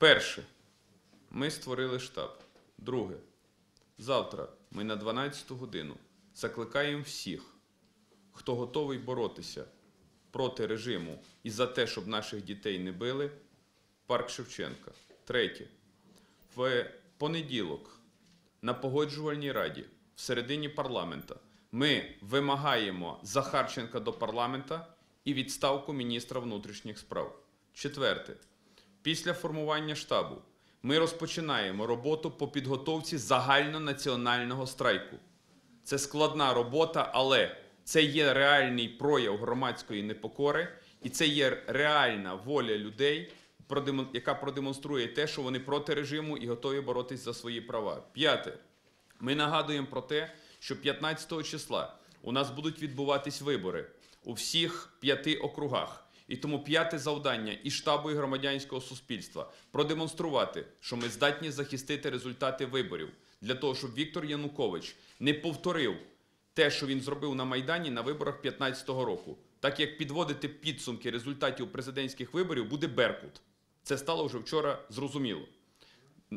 Перше. Ми створили штаб. Друге. Завтра ми на 12 годину закликаємо всіх, хто готовий боротися проти режиму і за те, щоб наших дітей не били, парк Шевченка. Третє. В понеділок на погоджувальній раді в середині парламента ми вимагаємо Захарченка до парламента і відставку міністра внутрішніх справ. Четверте. Після формування штабу ми розпочинаємо роботу по підготовці загальнонаціонального страйку. Це складна робота, але це є реальний прояв громадської непокори, і це є реальна воля людей, яка продемонструє те, що вони проти режиму і готові боротись за свої права. П'яте. Ми нагадуємо про те, що 15 числа у нас будуть відбуватись вибори у всіх п'яти округах. І тому п'яте завдання і штабу, і громадянського суспільства продемонструвати, що ми здатні захистити результати виборів для того, щоб Віктор Янукович не повторив те, що він зробив на Майдані на виборах 15-го року. Так як підводити підсумки результатів президентських виборів буде Беркут. Це стало вже вчора зрозуміло.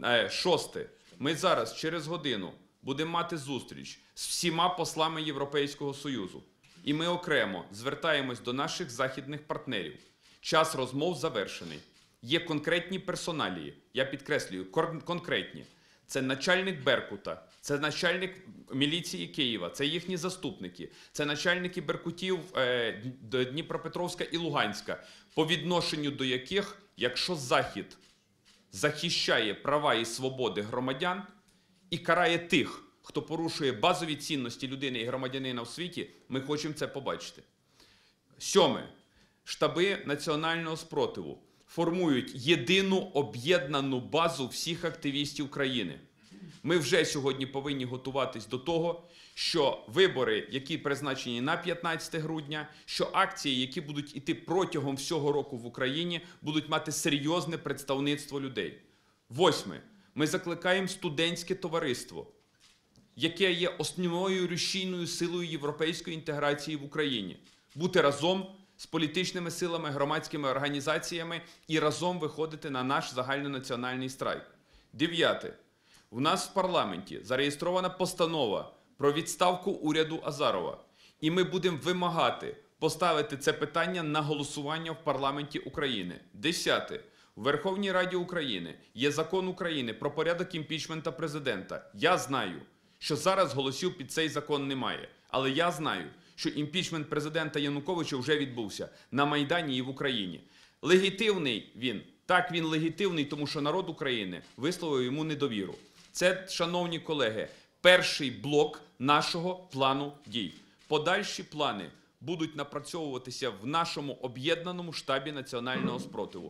Е, Шосте. Ми зараз через годину будемо мати зустріч з всіма послами Європейського Союзу. І ми окремо звертаємось до наших західних партнерів. Час розмов завершений. Є конкретні персоналії. Я підкреслюю, конкретні. Це начальник Беркута, це начальник міліції Києва, це їхні заступники, це начальники Беркутів е, Дніпропетровська і Луганська, по відношенню до яких, якщо Захід захищає права і свободи громадян і карає тих, хто порушує базові цінності людини і громадянина в світі, ми хочемо це побачити. Сьоме. Штаби національного спротиву формують єдину об'єднану базу всіх активістів країни. Ми вже сьогодні повинні готуватись до того, що вибори, які призначені на 15 грудня, що акції, які будуть іти протягом всього року в Україні, будуть мати серйозне представництво людей. Восьме. Ми закликаємо студентське товариство яке є основною рушійною силою європейської інтеграції в Україні, бути разом з політичними силами, громадськими організаціями і разом виходити на наш загальнонаціональний страйк. Дев'яте. У нас в парламенті зареєстрована постанова про відставку уряду Азарова, і ми будемо вимагати поставити це питання на голосування в парламенті України. Десяте. У Верховній Раді України є закон України про порядок імпічмента президента. Я знаю, що зараз голосів під цей закон немає. Але я знаю, що імпічмент президента Януковича вже відбувся на Майдані і в Україні. Легітимний він. Так, він легітимний, тому що народ України висловив йому недовіру. Це, шановні колеги, перший блок нашого плану дій. Подальші плани будуть напрацьовуватися в нашому об'єднаному штабі національного спротиву.